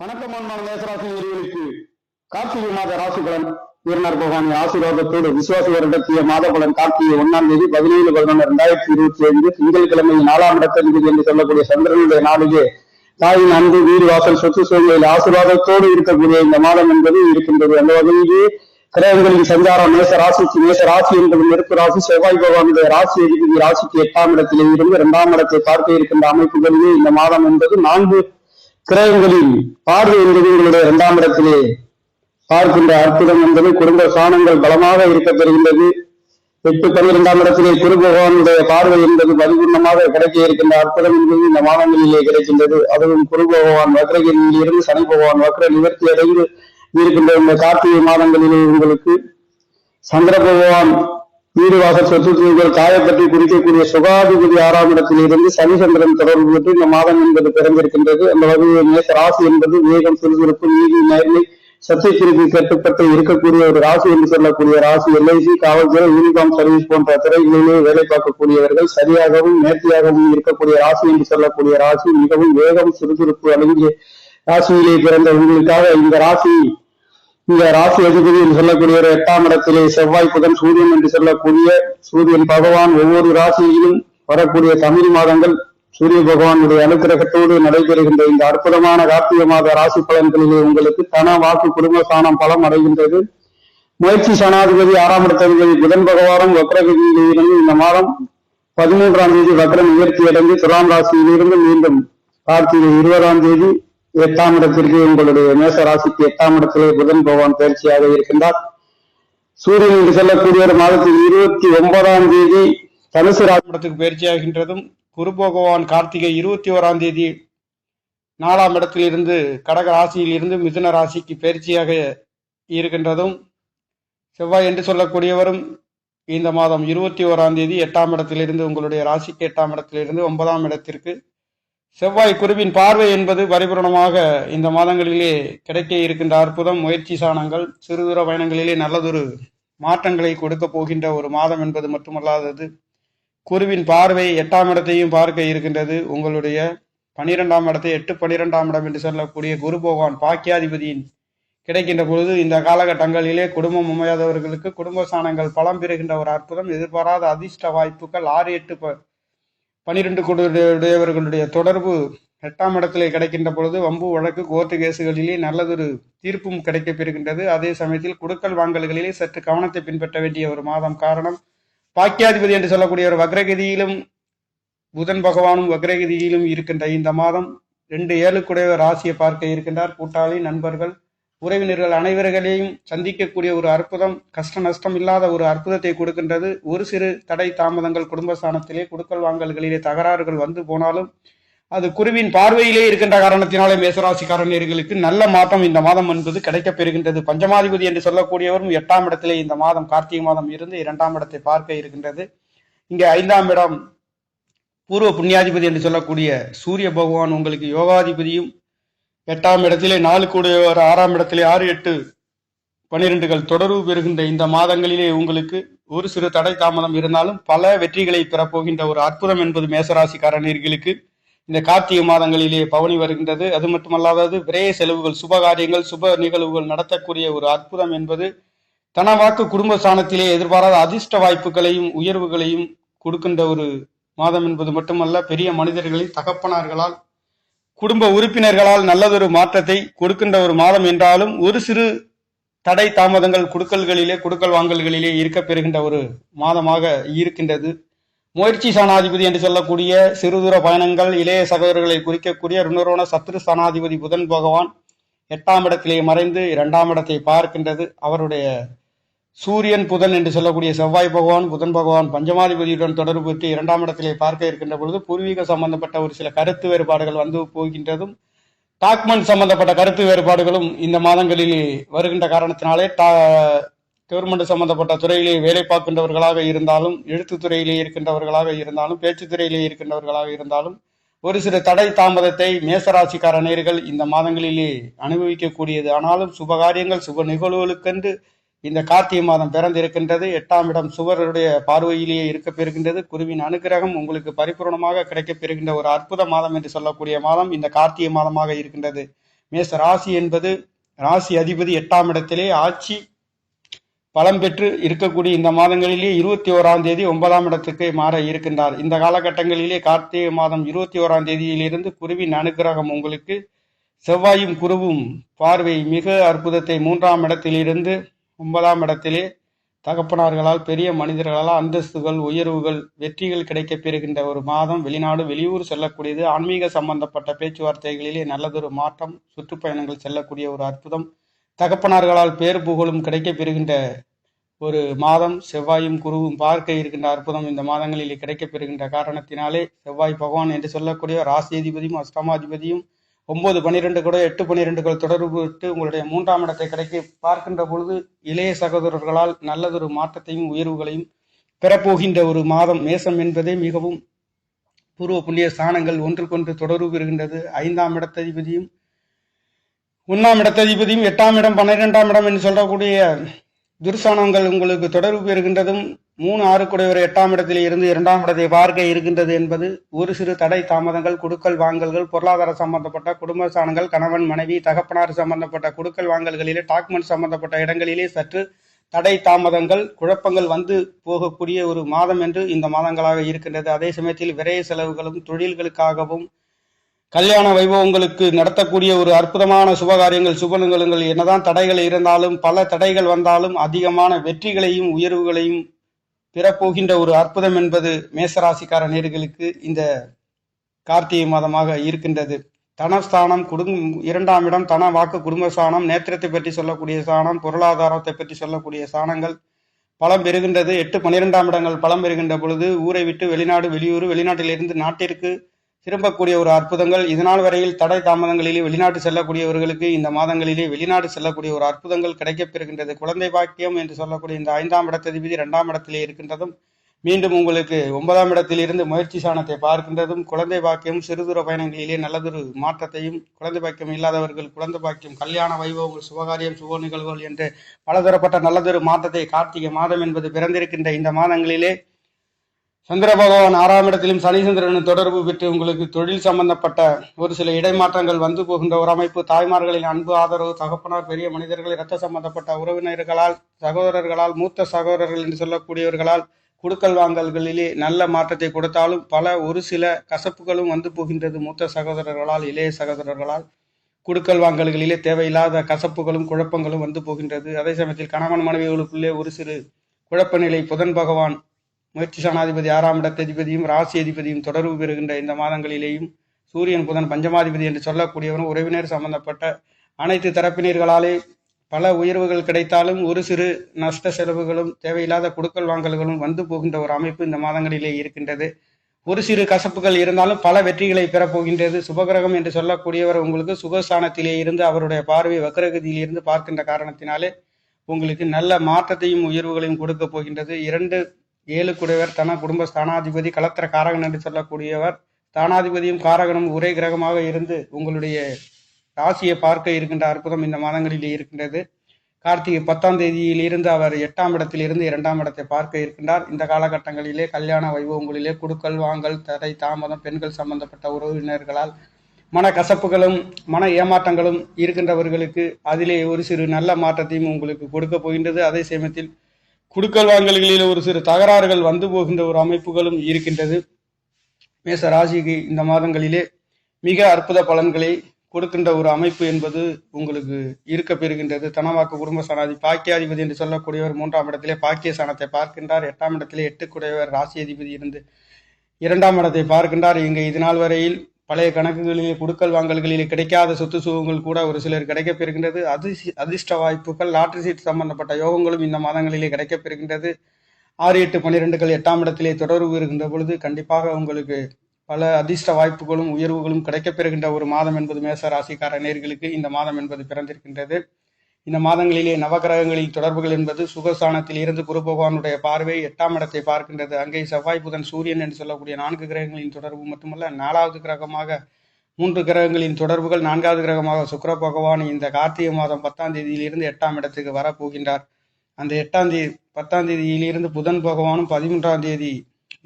வணக்கம் அன்பான மேசராசி நேர்களுக்கு கார்த்திகை மாத ராசி பலன் பகவானின் ஆசீர்வாதத்தோடு விசுவாச வருடத்திய மாத பலன் கார்த்திகை ஒன்னாம் தேதி பதினேழு பதினொன்று ரெண்டாயிரத்தி இருபத்தி ஐந்து திங்கட்கிழமை நாலாம் இடத்ததிபதி என்று சொல்லக்கூடிய சந்திரனுடைய நாளிலே தாயின் அன்பு வீடு வாசல் சொத்து சூழ்நிலையில் ஆசீர்வாதத்தோடு இருக்கக்கூடிய இந்த மாதம் என்பது இருக்கின்றது. அந்த வகையிலே கிரகங்களின் சஞ்சாரம் மேச ராசிக்கு மேச ராசி என்பது நெருப்பு ராசி செவ்வாய் பகவானுடைய ராசி அதிபதி ராசிக்கு எட்டாம் இடத்திலே இருந்து இரண்டாம் இடத்தை பார்க்க இருக்கின்ற அமைப்புகளிலே இந்த மாதம் என்பது நான்கு கிரகங்களின் பார்வை என்பது உங்களுடைய இரண்டாம் இடத்திலே. பார்க்கின்ற அற்புதம் என்பது குடும்ப சாணங்கள் பலமாக இருக்க பெறுகின்றது. எட்டு பன்னிரெண்டாம் இடத்திலே குரு பகவானுடைய பார்வை என்பது பரிபூர்ணமாக கிடைக்க இருக்கின்ற அற்புதம் என்பது இந்த மாதங்களிலே கிடைக்கின்றது. அதுவும் குரு பகவான் வக்ரகிரியில் இருந்து சனி பகவான் வக்ர நிவர்த்தி அடைந்து இருக்கின்ற இந்த கார்த்திகை மாதங்களிலே உங்களுக்கு சந்திர பகவான் வீடு வாசல் சொத்து தூய்கள் காயப்பற்றி குறிக்கக்கூடிய சுகாதிபதி ஆறாம் இடத்திலிருந்து சனிச்சந்திரன் தொடர்பு பெற்று இந்த மாதம் என்பது பிறந்திருக்கின்றது. அந்த வகையில் மேச ராசி என்பது வேகம் சுறுசுறுப்பு நீதி நேர்மை சத்தியத்திற்கு கட்டுப்பட்டு இருக்கக்கூடிய ஒரு ராசி என்று சொல்லக்கூடிய ராசி. எல்ஐசி காவல்துறை யூனிஃபார்ம் சர்வீஸ் போன்ற துறைகளிலே வேலை பார்க்கக்கூடியவர்கள் சரியாகவும் நேர்த்தியாகவும் இருக்கக்கூடிய ராசி என்று சொல்லக்கூடிய ராசி. மிகவும் வேகம் சுறுசுறுப்பு அடங்கிய ராசியிலே பிறந்த உங்களுக்காக இந்த ராசி இந்த ராசி அதிபதி என்று சொல்லக்கூடிய ஒரு எட்டாம் இடத்திலே செவ்வாய் புதன் சூரியன் என்று சொல்லக்கூடிய சூரியன் பகவான் ஒவ்வொரு ராசியிலும் வரக்கூடிய தமிழ் மாதங்கள் சூரிய பகவானுடைய அனுகிரகத்தோடு நடைபெறுகின்ற இந்த அற்புதமான கார்த்திகை மாத ராசி பலன்களிலே உங்களுக்கு தன வாக்கு குடும்ப சாணம் பலம் அடைகின்றது. முயற்சி சனாதிபதி ஆறாம் இடத்ததிபதி புதன் பகவானும் வக்ரகதியிலே இந்த மாதம் பதிமூன்றாம் தேதி வக்ரம் உயர்த்தி அடைந்து துலாம் ராசியிலிருந்து மீண்டும் கார்த்திகை இருபதாம் தேதி எட்டாம் இடத்திற்கு உங்களுடைய மேச ராசிக்கு எட்டாம் இடத்திலே புதன் பகவான் பயிற்சியாக இருக்கின்றார். சூரியன் என்று சொல்லக்கூடிய ஒரு மாதத்தில் இருபத்தி ஒன்பதாம் தேதி தனுசு ராசிடத்துக்கு பயிற்சியாகின்றதும் குரு பகவான் கார்த்திகை இருபத்தி ஓராம் தேதி நாலாம் இடத்தில் இருந்து கடக ராசியில் இருந்து மிதுன ராசிக்கு பயிற்சியாக இருக்கின்றதும் செவ்வாய் என்று சொல்லக்கூடியவரும் இந்த மாதம் இருபத்தி ஓராம் தேதி எட்டாம் இடத்திலிருந்து உங்களுடைய ராசிக்கு எட்டாம் இடத்திலிருந்து ஒன்பதாம் இடத்திற்கு செவ்வாய் குருவின் பார்வை என்பது பரிபூரணமாக இந்த மாதங்களிலே கிடைக்க இருக்கின்ற அற்புதம் முயற்சி சாணங்கள் சிறு தூர பயணங்களிலே நல்லதொரு மாற்றங்களை கொடுக்க போகின்ற ஒரு மாதம் என்பது மட்டுமல்லாதது குருவின் பார்வை எட்டாம் இடத்தையும் பார்க்க இருக்கின்றது. உங்களுடைய பனிரெண்டாம் இடத்தை எட்டு பனிரெண்டாம் இடம் என்று சொல்லக்கூடிய குரு பகவான் பாக்கியாதிபதியின் கிடைக்கின்ற பொழுது இந்த காலகட்டங்களிலே குடும்பம் அமையாதவர்களுக்கு குடும்ப சாணங்கள் பலம் பெறுகின்ற ஒரு அற்புதம். எதிர்பாராத அதிர்ஷ்ட வாய்ப்புகள் ஆறு எட்டு ப பனிரெண்டு உடையவர்களுடைய தொடர்பு எட்டாம் இடத்திலே கிடைக்கின்ற பொழுது வம்பு வழக்கு கோர்ட்டு கேசுகளிலே நல்லதொரு தீர்ப்பும் கிடைக்கப்பெறுகின்றது அதே சமயத்தில் குடுக்கல் வாங்கல்களிலே சற்று கவனத்தை பின்பற்ற வேண்டிய ஒரு மாதம் காரணம். பாக்கியாதிபதி என்று சொல்லக்கூடிய ஒரு வக்ரகதியிலும் புதன் பகவானும் வக்ரகதியிலும் இருக்கின்ற இந்த மாதம் ரெண்டு ஏழுக்குடைய ராசியை பார்க்க இருக்கின்றார். கூட்டாளி நண்பர்கள் உறவினர்கள் அனைவர்களையும் சந்திக்கக்கூடிய ஒரு அற்புதம் கஷ்ட நஷ்டம் இல்லாத ஒரு அற்புதத்தை கொடுக்கின்றது. ஒரு சிறு தடை தாமதங்கள் குடும்பஸ்தானத்திலே கொடுக்கல் குடுக்கல் வாங்கல்களிலே தகராறுகள் வந்து போனாலும் அது குருவின் பார்வையிலே இருக்கின்ற காரணத்தினாலே மேசராசிக்காரர்களுக்கு நல்ல மாற்றம் இந்த மாதம் என்பது கிடைக்கப் பெறுகின்றது. பஞ்சமாதிபதி என்று சொல்லக்கூடியவரும் எட்டாம் இடத்திலே இந்த மாதம் கார்த்திகை மாதம் இருந்து இரண்டாம் இடத்தை பார்க்க இருக்கின்றது. இங்கே ஐந்தாம் இடம் பூர்வ புண்ணியாதிபதி என்று சொல்லக்கூடிய சூரிய பகவான் உங்களுக்கு யோகாதிபதியும் எட்டாம் இடத்திலே நாலு கூடியவர் ஆறாம் இடத்திலே ஆறு எட்டு பனிரெண்டுகள் தொடர்பு பெறுகின்ற இந்த மாதங்களிலே உங்களுக்கு ஒரு சிறு தடை தாமதம் இருந்தாலும் பல வெற்றிகளை பெறப்போகின்ற ஒரு அற்புதம் என்பது மேசராசிக்காரர்களுக்கு இந்த கார்த்திகை மாதங்களிலே பவனி வருகின்றது. அது மட்டுமல்லாதது விரைய செலவுகள் சுப காரியங்கள் சுப நிகழ்வுகள் நடத்தக்கூடிய ஒரு அற்புதம் என்பது தனவாக்கு குடும்ப ஸ்தானத்திலே எதிர்பாராத அதிர்ஷ்ட வாய்ப்புகளையும் உயர்வுகளையும் கொடுக்கின்ற ஒரு மாதம் என்பது மட்டுமல்ல பெரிய மனிதர்களின் தகப்பனார்களால் குடும்ப உறுப்பினர்களால் நல்லதொரு மாற்றத்தை கொடுக்கின்ற ஒரு மாதம் என்றாலும் ஒரு சிறு தடை தாமதங்கள் குடுக்கல்களிலே குடுக்கல் வாங்கல்களிலே இருக்க பெறுகின்ற ஒரு மாதமாக இருக்கின்றது. முயற்சி சாணாதிபதி என்று சொல்லக்கூடிய சிறுதூர பயணங்கள் இளைய சகோதரர்களை குறிக்கக்கூடிய ருணரோண சத்ரு சாணாதிபதி புதன் பகவான் எட்டாம் இடத்திலே மறைந்து இரண்டாம் இடத்தை பார்க்கின்றது. அவருடைய சூரியன் புதன் என்று சொல்லக்கூடிய செவ்வாய் பகவான் புதன் பகவான் பஞ்சமாதிபதியுடன் தொடர்பு பெற்று இரண்டாம் இடத்திலே பார்க்க இருக்கின்ற பொழுது பூர்வீக சம்பந்தப்பட்ட ஒரு சில கருத்து வேறுபாடுகள் வந்து போகின்றதும் டாக்மன் சம்பந்தப்பட்ட கருத்து வேறுபாடுகளும் இந்த மாதங்களில் வருகின்ற காரணத்தினாலே டா கவர்மெண்ட் சம்பந்தப்பட்ட துறையிலே வேலை பார்க்கின்றவர்களாக இருந்தாலும் எழுத்துத் துறையிலே இருக்கின்றவர்களாக இருந்தாலும் பேச்சுத்துறையிலே இருக்கின்றவர்களாக இருந்தாலும் ஒரு சில தடை தாமதத்தை மேசராசிக்கார நேர்கள் இந்த மாதங்களிலே அனுபவிக்கக்கூடியது. ஆனாலும் சுபகாரியங்கள் சுப நிகழ்வுகளுக்கென்று இந்த கார்த்திகை மாதம் பிறந்திருக்கின்றது. எட்டாம் இடம் சுவருடைய பார்வையிலேயே இருக்க பெறுகின்றது. குருவின் அனுகிரகம் உங்களுக்கு பரிபூர்ணமாக கிடைக்கப் பெறுகின்ற ஒரு அற்புத மாதம் என்று சொல்லக்கூடிய மாதம் இந்த கார்த்திகை மாதமாக இருக்கின்றது. மேச ராசி என்பது ராசி அதிபதி எட்டாம் இடத்திலே ஆட்சி பலம் பெற்று இருக்கக்கூடிய இந்த மாதங்களிலே இருபத்தி ஓராம் தேதி ஒன்பதாம் இடத்துக்கு மாற இருக்கின்றார். இந்த காலகட்டங்களிலே கார்த்திகை மாதம் இருபத்தி ஓராம் தேதியிலிருந்து குருவின் அனுக்கிரகம் உங்களுக்கு செவ்வாயும் குருவும் பார்வை மிக அற்புதத்தை மூன்றாம் இடத்திலிருந்து ஒன்பதாம் இடத்திலே தகப்பனார்களால் பெரிய மனிதர்களால் அந்தஸ்துகள் உயர்வுகள் வெற்றிகள் கிடைக்கப் பெறுகின்ற ஒரு மாதம் வெளிநாடு வெளியூர் செல்லக்கூடியது. ஆன்மீக சம்பந்தப்பட்ட பேச்சுவார்த்தைகளிலே நல்லதொரு மாற்றம் சுற்றுப்பயணங்கள் செல்லக்கூடிய ஒரு அற்புதம். தகப்பனார்களால் பேர் புகழும் கிடைக்கப் பெறுகின்ற ஒரு மாதம். செவ்வாயும் குருவும் பார்க்க இருக்கின்ற அற்புதம் இந்த மாதங்களில் கிடைக்க பெறுகின்ற காரணத்தினாலே செவ்வாய் பகவான் என்று சொல்லக்கூடிய ராசியதிபதியும் அஷ்டமாதிபதியும் ஒன்பது பன்னிரெண்டு கூட எட்டு பன்னிரெண்டுகள் தொடர்பு விட்டு உங்களுடைய மூன்றாம் இடத்தை கிடைக்க பார்க்கின்ற பொழுது இளைய சகோதரர்களால் நல்லதொரு மாற்றத்தையும் உயர்வுகளையும் பெறப்போகின்ற ஒரு மாதம் மேசம் என்பதே மிகவும் பூர்வ புண்ணிய ஸ்தானங்கள் ஒன்றுக்கொன்று தொடர்பு பெறுகின்றது. ஐந்தாம் இடத்ததிபதியும் ஒன்றாம் இடத்ததிபதியும் எட்டாம் இடம் பன்னிரெண்டாம் இடம் என்று சொல்லக்கூடிய துர்சானங்கள் உங்களுக்கு தொடர்பு பெறுகின்றதும் மூணு ஆறு குடையவர் எட்டாம் இடத்தில் இருந்து இரண்டாம் இடத்தை பார்க்க இருக்கின்றது என்பது ஒரு சிறு தடை தாமதங்கள் குடுக்கல் வாங்கல்கள் பொருளாதார சம்பந்தப்பட்ட குடும்ப சாணங்கள் கணவன் மனைவி தகப்பனார் சம்பந்தப்பட்ட குடுக்கல் வாங்கல்களிலே டாக்குமெண்ட் சம்பந்தப்பட்ட இடங்களிலே சற்று தடை தாமதங்கள் குழப்பங்கள் வந்து போகக்கூடிய ஒரு மாதம் என்று இந்த மாதங்களாக இருக்கின்றது. அதே சமயத்தில் விரைய செலவுகளும் தொழில்களுக்காகவும் கல்யாண வைபவங்களுக்கு நடத்தக்கூடிய ஒரு அற்புதமான சுபகாரியங்கள் சுபநுங்களுங்கள் என்னதான் தடைகள் இருந்தாலும் பல தடைகள் வந்தாலும் அதிகமான வெற்றிகளையும் உயர்வுகளையும் பெறப்போகின்ற ஒரு அற்புதம் என்பது மேசராசிக்கார நேர்களுக்கு இந்த கார்த்திகை மாதமாக இருக்கின்றது. தனஸ்தானம் குடும்பம் இரண்டாம் இடம் தன வாக்கு குடும்ப சாணம் நேத்திரத்தை பற்றி சொல்லக்கூடிய ஸ்தானம் பொருளாதாரத்தை பற்றி சொல்லக்கூடிய ஸ்தானங்கள் பலம் பெறுகின்றது. எட்டு பன்னிரெண்டாம் இடங்கள் பலம் பெறுகின்ற பொழுது ஊரை விட்டு வெளிநாடு வெளியூர் வெளிநாட்டிலிருந்து நாட்டிற்கு திரும்பக்கூடிய ஒரு அற்புதங்கள். இதனால் வரையில் தடை தாமதங்களிலே வெளிநாட்டு செல்லக்கூடியவர்களுக்கு இந்த மாதங்களிலே வெளிநாடு செல்லக்கூடிய ஒரு அற்புதங்கள் கிடைக்கப்பெறுகின்றது குழந்தை பாக்கியம் என்று சொல்லக்கூடிய இந்த ஐந்தாம் இடத்ததிபதி இரண்டாம் இடத்திலே இருக்கின்றதும் மீண்டும் உங்களுக்கு ஒன்பதாம் இடத்தில் இருந்து முயற்சி சாணத்தை பார்க்கின்றதும் குழந்தை பாக்கியம் சிறுதூர பயணங்களிலே நல்லதொரு மாற்றத்தையும் குழந்தை பாக்கியம் இல்லாதவர்கள் குழந்தை பாக்கியம் கல்யாண வைபவங்கள் சுபகாரியம் சுப நிகழ்வுகள் என்று பலதரப்பட்ட நல்லதொரு மாற்றத்தை கார்த்திகை மாதம் என்பது பிறந்திருக்கின்ற இந்த மாதங்களிலே சந்திர பகவான் ஆறாம் இடத்திலும் சனிசந்திரனும் தொடர்பு பெற்று உங்களுக்கு தொழில் சம்பந்தப்பட்ட ஒரு சில இடைமாற்றங்கள் வந்து போகின்ற ஒரு அமைப்பு. தாய்மார்களின் அன்பு ஆதரவு தகப்பனார் பெரிய மனிதர்கள் இரத்த சம்பந்தப்பட்ட உறவினர்களால் சகோதரர்களால் மூத்த சகோதரர்கள் என்று சொல்லக்கூடியவர்களால் குடுக்கல் வாங்கல்களிலே நல்ல மாற்றத்தை கொடுத்தாலும் பல ஒரு சில கசப்புகளும் வந்து போகின்றது மூத்த சகோதரர்களால் இளைய சகோதரர்களால். குடுக்கல் வாங்கல்களிலே தேவையில்லாத கசப்புகளும் குழப்பங்களும் வந்து போகின்றது. அதே சமயத்தில் கணவன் மனைவிகளுக்குள்ளே ஒரு சிறு குழப்ப நிலை புதன் பகவான் முயற்சி சனாதிபதி ஆறாம் இடத்ததிபதியும் ராசி அதிபதியும் தொடர்பு பெறுகின்ற இந்த மாதங்களிலேயும் சூரியன் புதன் பஞ்சமாதிபதி என்று சொல்லக்கூடியவரும் உறவினர் சம்பந்தப்பட்ட அனைத்து தரப்பினர்களாலே பல உயர்வுகள் கிடைத்தாலும் ஒரு சிறு நஷ்ட செலவுகளும் தேவையில்லாத குடுக்கல் வாங்கல்களும் வந்து போகின்ற ஒரு அமைப்பு இந்த மாதங்களிலே இருக்கின்றது. ஒரு சிறு கசப்புகள் இருந்தாலும் பல வெற்றிகளை பெறப்போகின்றது சுபகிரகம் என்று சொல்லக்கூடியவர் உங்களுக்கு சுகஸ்தானத்திலே இருந்து அவருடைய பார்வை வக்கரகதியில் இருந்து பார்க்கின்ற காரணத்தினாலே உங்களுக்கு நல்ல மாற்றத்தையும் உயர்வுகளையும் கொடுக்க போகின்றது. இரண்டு ஏழு குடைவர் தன குடும்ப ஸ்தானாதிபதி கலத்திர காரகன் என்று சொல்லக்கூடியவர். ஸ்தானாதிபதியும் காரகனும் ஒரே கிரகமாக இருந்து உங்களுடைய ராசியை பார்க்க இருக்கின்ற அற்புதம் இந்த மாதங்களில் இருக்கின்றது. கார்த்திகை பத்தாம் தேதியில் இருந்து அவர் எட்டாம் இடத்தில் இருந்து இரண்டாம் இடத்தை பார்க்க இருக்கின்றார். இந்த காலகட்டங்களிலே கல்யாண வைபவங்களிலே குடுக்கல் வாங்கல் தடை தாமதம் பெண்கள் சம்பந்தப்பட்ட உறவினர்களால் மன கசப்புகளும் மன ஏமாற்றங்களும் இருக்கின்றவர்களுக்கு அதிலே ஒரு சிறு நல்ல மாற்றத்தையும் உங்களுக்கு கொடுக்க போகின்றது. அதே சமயத்தில் குடுக்கல் வாங்கல்களில் ஒரு சிறு தகராறுகள் வந்து போகின்ற ஒரு அமைப்புகளும் இருக்கின்றது. மேச ராசிக்கு இந்த மாதங்களிலே மிக அற்புத பலன்களை கொடுக்கின்ற ஒரு அமைப்பு என்பது உங்களுக்கு இருக்க பெறுகின்றது. தனவாக்கு குடும்ப சனாதி பாக்கியாதிபதி என்று சொல்லக்கூடியவர் மூன்றாம் இடத்திலே பாக்கிய சனத்தை பார்க்கின்றார். எட்டாம் இடத்திலே எட்டுக்குடையவர் ராசி அதிபதி இருந்து இரண்டாம் இடத்தை பார்க்கின்றார். இங்கே இதனால் வரையில் பழைய கணக்குகளிலே குடுக்கல் வாங்கல்களிலே கிடைக்காத சொத்து சுகங்கள் கூட ஒரு சிலர் கிடைக்கப்பெறுகின்றது அதிர்ஷ்ட அதிர்ஷ்ட வாய்ப்புகள் லாட்டரி சீட் சம்பந்தப்பட்ட யோகங்களும் இந்த மாதங்களிலே கிடைக்கப்பெறுகின்றது ஆறு எட்டு பன்னிரெண்டுகள் எட்டாம் இடத்திலே தொடர்பு இருக்கின்ற பொழுது கண்டிப்பாக உங்களுக்கு பல அதிர்ஷ்ட வாய்ப்புகளும் உயர்வுகளும் கிடைக்கப்பெறுகின்ற ஒரு மாதம் என்பது மேச ராசிக்கார நேர்களுக்கு இந்த மாதம் என்பது பிறந்திருக்கின்றது. இந்த மாதங்களிலே நவகிரகங்களில் தொடர்புகள் என்பது சுகஸ்தானத்தில் இருந்து குரு பகவானுடைய பார்வை எட்டாம் இடத்தை பார்க்கின்றது. அங்கே செவ்வாய் புதன் சூரியன் என்று சொல்லக்கூடிய நான்கு கிரகங்களின் தொடர்பு மட்டுமல்ல நாலாவது கிரகமாக மூன்று கிரகங்களின் தொடர்புகள் நான்காவது கிரகமாக சுக்கர பகவான் இந்த கார்த்திகை மாதம் பத்தாம் தேதியிலிருந்து எட்டாம் இடத்துக்கு வரப்போகின்றார். அந்த எட்டாம் தேதி பத்தாம் தேதியிலிருந்து புதன் பகவானும் பதிமூன்றாம் தேதி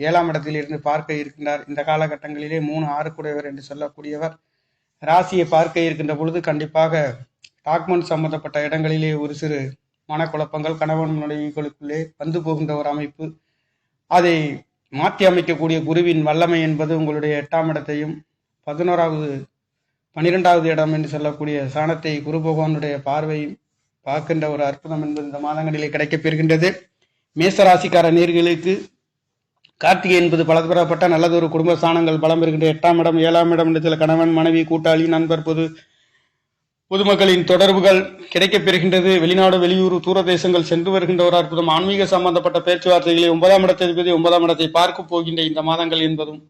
ஏழாம் இடத்திலிருந்து பார்க்க இருக்கின்றார். இந்த காலகட்டங்களிலே மூணு ஆறுக்குடையவர் என்று சொல்லக்கூடியவர். ராசியை பார்க்க இருக்கின்ற பொழுது கண்டிப்பாக டாக்குமெண்ட் சம்பந்தப்பட்ட இடங்களிலே ஒரு சிறு மனக்குழப்பங்கள் கணவன் மனைவிகளுக்குள்ளே வந்து போகின்ற ஒரு அமைப்பு. அதை மாற்றி அமைக்கக்கூடிய குருவின் வல்லமை என்பது உங்களுடைய எட்டாம் இடத்தையும் பதினோராவது பன்னிரெண்டாவது இடம் என்று சொல்லக்கூடிய சாணத்தை குரு பகவானுடைய பார்வையும் பார்க்கின்ற ஒரு அற்புதம் என்பது இந்த மாதங்களிலே கிடைக்கப்பெறுகின்றது மேசராசிக்கார நேர்களுக்கு கார்த்திகை என்பது பலதரப்பட்ட நல்லதொரு குடும்ப ஸ்தானங்கள் பலம் பெறுகின்ற எட்டாம் இடம் ஏழாம் இடம் இடத்தில் கணவன் மனைவி கூட்டாளி நண்பர் பொது பொதுமக்களின் தொடர்புகள் கிடைக்கப் பெறுகின்றது. வெளிநாடு வெளியூர் தூர தேசங்கள் சென்று வருகின்ற ஒரு அற்புதம். ஆன்மீக சம்பந்தப்பட்ட பேச்சுவார்த்தைகளை ஒன்பதாம் இடத்திற்கு ஒன்பதாம் இடத்தை பார்க்க போகின்ற இந்த மாதங்கள் என்பதும்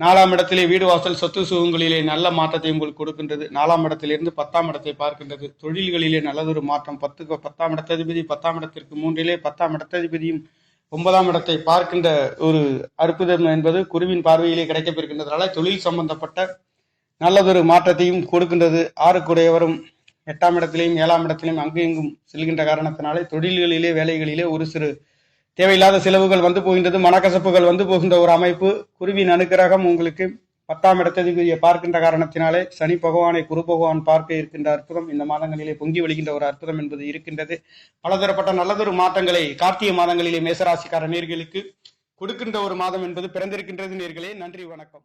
நாலாம் இடத்திலே வீடு வாசல் சொத்து சுகங்களிலே நல்ல மாற்றத்தை உங்களுக்கு கொடுக்கின்றது. நாலாம் இடத்திலிருந்து பத்தாம் இடத்தை பார்க்கின்றது. தொழில்களிலே நல்லதொரு மாற்றம். பத்துக்கு பத்தாம் இடத்ததிபதி பத்தாம் இடத்திற்கு மூன்றிலே பத்தாம் இடத்ததிபதியும் ஒன்பதாம் இடத்தை பார்க்கின்ற ஒரு அற்புதம் என்பது குருவின் பார்வையிலே கிடைக்கப்பெறுகின்றதுனால தொழில் சம்பந்தப்பட்ட நல்லதொரு மாற்றத்தையும் கொடுக்கின்றது. ஆறுக்குடையவரும் எட்டாம் இடத்திலையும் ஏழாம் இடத்திலையும் அங்கு இங்கும் செல்கின்ற காரணத்தினாலே தொழில்களிலே வேலைகளிலே ஒரு சிறு தேவையில்லாத செலவுகள் வந்து போகின்றது. மனக்கசப்புகள் வந்து போகின்ற ஒரு அமைப்பு. குருவின் அனுக்கிரகம் உங்களுக்கு பத்தாம் இடத்ததிபதியை பார்க்கின்ற காரணத்தினாலே சனி பகவானை குரு பகவான் பார்க்க இருக்கின்ற அற்புதம் இந்த மாதங்களிலே பொங்கி வழிகின்ற ஒரு அற்புதம் என்பது இருக்கின்றது. பலதரப்பட்ட நல்லதொரு மாற்றங்களை கார்த்திகை மாதங்களிலே மேசராசிக்கார நேர்களுக்கு கொடுக்கின்ற ஒரு மாதம் என்பது பிறந்திருக்கின்றது நேர்களே. நன்றி வணக்கம்.